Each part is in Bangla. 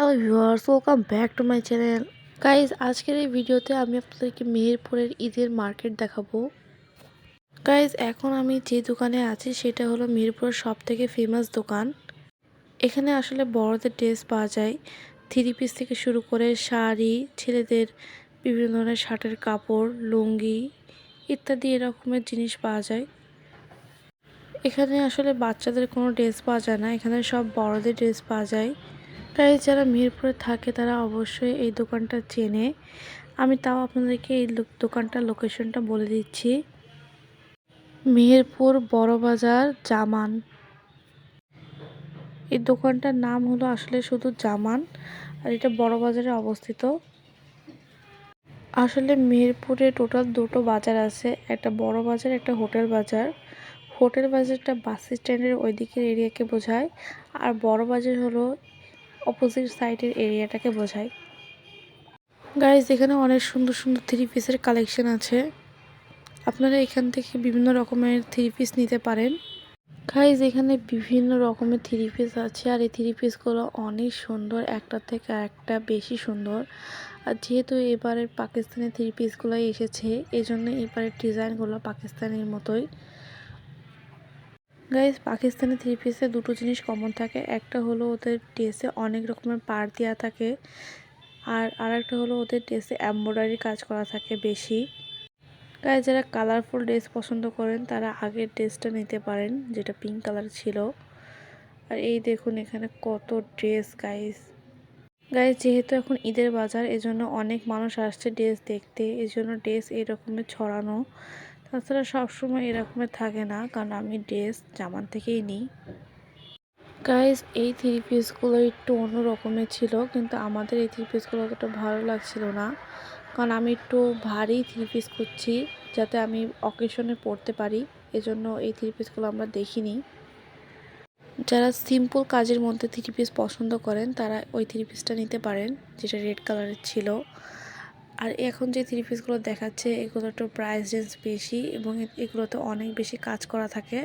Hello viewers welcome back to my channel guys আজকের এই ভিডিওতে আমি আপনাদেরকে মেহেরপুরের ঈদের মার্কেট দেখাবো। গাইজ এখন আমি যে দোকানে আছি, সেটা হলো মেহেরপুরের সব থেকে ফেমাস দোকান। এখানে আসলে বড়দের ড্রেস পাওয়া যায়। থ্রি পিস থেকে শুরু করে শাড়ি, ছেলেদের বিভিন্ন ধরনের শার্টের কাপড়, লুঙ্গি ইত্যাদি এরকমের জিনিস পাওয়া যায়। এখানে আসলে বাচ্চাদের কোনো ড্রেস পাওয়া যায় না। এখানে সব বড়দের ড্রেস পাওয়া যায়। তাই যারা মিরপুরে থাকে, তারা অবশ্যই এই দোকানটা চেনে। আমি তাও আপনাদেরকে এই দোকানটার লোকেশনটা বলে দিচ্ছি। মেহেরপুর বড়বাজার জামান। এই দোকানটার নাম হলো আসলে শুধু জামান, আর এটা বড়বাজারে অবস্থিত। আসলে মেহেরপুরে টোটাল দুটো বাজার আছে, একটা বড় বাজার, একটা হোটেল বাজার। হোটেল বাজারটা বাস স্ট্যান্ডের ওই দিকের এরিয়াকে বোঝায়, আর বড় বাজার হলো অপোজিট সাইডের এরিয়াটাকে বোঝায়। গাইজ এখানে অনেক সুন্দর সুন্দর থ্রি পিসের কালেকশন আছে। আপনারা এখান থেকে বিভিন্ন রকমের থ্রি পিস নিতে পারেন। গাইজ এখানে বিভিন্ন রকমের থ্রি পিস আছে আর এই থ্রি পিসগুলো অনেক সুন্দর, একটা থেকে একটা বেশি সুন্দর। আর যেহেতু এবারের পাকিস্তানি থ্রি পিসগুলো এসেছে এই জন্য এবারের ডিজাইনগুলো পাকিস্তানের মতোই। গাইজ পাকিস্তানি থ্রি পিসে দুটো জিনিস কমন থাকে। একটা হলো ওদের ড্রেসে অনেক রকমের পার দেওয়া থাকে আর আরেকটা হলো ওদের ড্রেসে এম্ব্রয়ডারি কাজ করা থাকে বেশি। গাইজ যারা কালারফুল ড্রেস পছন্দ করেন, তারা আগের ড্রেসটা নিতে পারেন, যেটা পিঙ্ক কালার ছিল। আর এই দেখুন এখানে কত ড্রেস গাইজ গাইজ যেহেতু এখন ঈদের বাজার, এজন্য অনেক মানুষ আসছে ড্রেস দেখতে। এজন্য ড্রেস এরকমের ছড়ানো। তাছাড়া সবসময় এরকমের থাকে না, কারণ আমি ড্রেস জামান থেকেই নিই। গাইজ এই থ্রি পিসগুলো একটু অন্য রকমের ছিল, কিন্তু আমাদের এই থ্রি পিসগুলো অতটা ভালো লাগছিল না। কারণ আমি একটু ভারী থ্রি পিস করছি যাতে আমি অকেশনে পড়তে পারি, এজন্য এই থ্রি পিসগুলো আমরা দেখিনি। যারা সিম্পল কাজের মধ্যে থ্রি পিস পছন্দ করেন, তারা ওই থ্রি পিসটা নিতে পারেন, যেটা রেড কালারের ছিল। আর এখন যে থ্রি পিসগুলো দেখাচ্ছে, এগুলো একটু প্রাইস রেঞ্জ বেশি এবং এগুলোতে অনেক বেশি কাজ করা থাকে।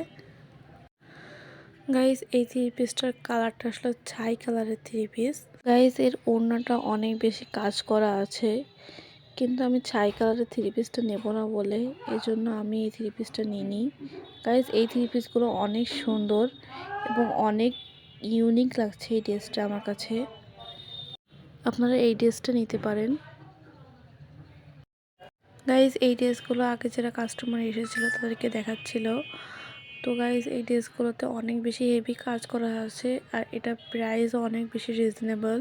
গাইস এই থ্রি পিসটার কালারটা আসলে ছাই কালারের থ্রি পিস গাইস এর ওড়নাটা অনেক বেশি কাজ করা আছে, কিন্তু আমি ছাই কালারের থ্রি পিসটা নেব না বলে এই জন্য আমি এই থ্রি পিসটা নিইনি। গাইস এই থ্রি পিসগুলো অনেক সুন্দর এবং অনেক ইউনিক লাগছে এই ড্রেসটা আমার কাছে। আপনারা এই ড্রেসটা নিতে পারেন। গাইজ এই ড্রেসগুলো আগে যারা কাস্টমার এসেছিল তাদেরকে দেখাচ্ছিল। তো গাইজ এই ড্রেসগুলোতে অনেক বেশি হেভি কাজ করা আছে আর এটা প্রাইসও অনেক বেশি রিজনেবল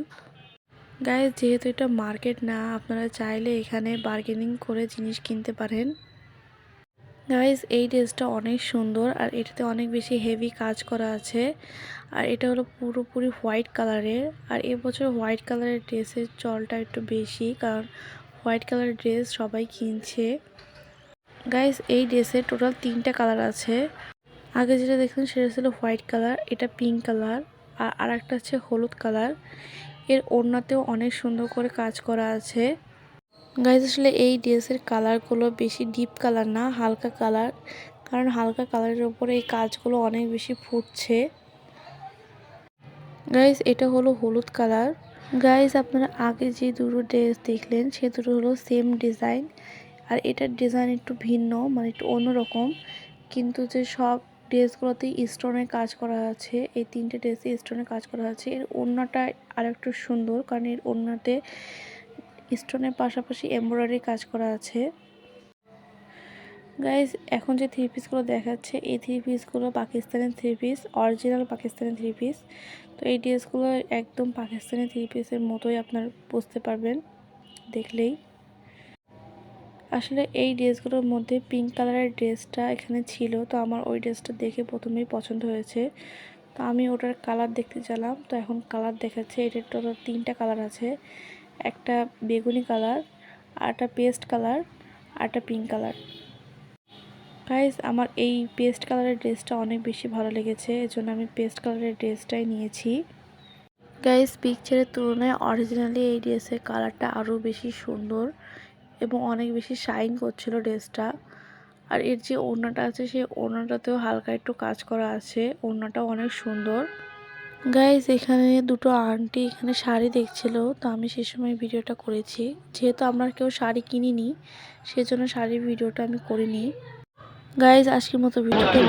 গাইজ যেহেতু এটা মার্কেট না, আপনারা চাইলে এখানে বার্গেনিং করে জিনিস কিনতে পারেন। গাইজ এই ড্রেসটা অনেক সুন্দর আর এটাতে অনেক বেশি হেভি কাজ করা আছে। আর এটা হলো পুরোপুরি হোয়াইট কালারের আর এবছর হোয়াইট কালারের ড্রেসের চলটা একটু বেশি, কারণ হোয়াইট কালার ড্রেস সবাই কিনছে। গাইস এই ড্রেসের টোটাল তিনটা কালার আছে। আগে যেটা দেখলেন সেটা ছিল হোয়াইট কালার, এটা পিঙ্ক কালার, আর আরেকটা হচ্ছে হলুদ কালার। এর ওড়নাতেও অনেক সুন্দর করে কাজ করা আছে। গাইজ আসলে এই ড্রেসের কালারগুলো বেশি ডিপ কালার না, হালকা কালার কারণ হালকা কালারের ওপরে এই কাজগুলো অনেক বেশি ফুটছে। গাইজ এটা হলো হলুদ কালার গাইজ আপনারা আগে যে দুটো ড্রেস দেখলেন, সে দুটো হলো সেম ডিজাইন আর এটার ডিজাইন একটু ভিন্ন মানে একটু অন্যরকম। কিন্তু যে সব ড্রেসগুলোতেই স্টোনের কাজ করা আছে, এই তিনটে ড্রেসে স্টোনের কাজ করা আছে, এর ওড়নাটা আর একটু সুন্দর, কারণ এর ওড়নাতে স্টোনের পাশাপাশি এমব্রয়ডারি কাজ করা আছে। গাইজ এখন যে থ্রি পিসগুলো দেখাচ্ছে, এই থ্রি পিসগুলো পাকিস্তানের three piece original Pakistani three piece তো এই ড্রেসগুলো একদম পাকিস্তানি থ্রি পিসের মতোই আপনার বুঝতে পারবেন, দেখলেই। আসলে এই ড্রেসগুলোর মধ্যে পিঙ্ক কালারের ড্রেসটা এখানে ছিল, তো আমার ওই ড্রেসটা দেখে প্রথমেই পছন্দ হয়েছে। তো আমি ওটার কালার দেখতে চালাম, তো এখন কালার দেখাচ্ছে, এটার টোটাল তিনটা কালার আছে। একটা বেগুনি কালার আর একটা পেস্ট কালার আরটা পিঙ্ক কালার গাইজ আমার এই পেস্ট কালারের ড্রেসটা অনেক বেশি ভালো লেগেছে, এজন্য আমি পেস্ট কালারের ড্রেসটাই নিয়েছি। গাইজ পিকচারের তুলনায় অরিজিনালি এই ড্রেসের কালারটা আরও বেশি সুন্দর এবং অনেক বেশি শাইন করছিল ড্রেসটা আর এর যে ওড়নাটা আছে, সেই ওড়নাটাতেও হালকা একটু কাজ করা আছে, ওড়নাটাও অনেক সুন্দর। গাইজ এখানে দুটো আন্টি এখানে শাড়ি দেখছিল, তো আমি সে সময় ভিডিওটা করেছি। যেহেতু আমরা কেউ শাড়ি কিনিনি, সেজন্য শাড়ির ভিডিওটা আমি করিনি। গাইজ আজকের মতো ভিডিওটা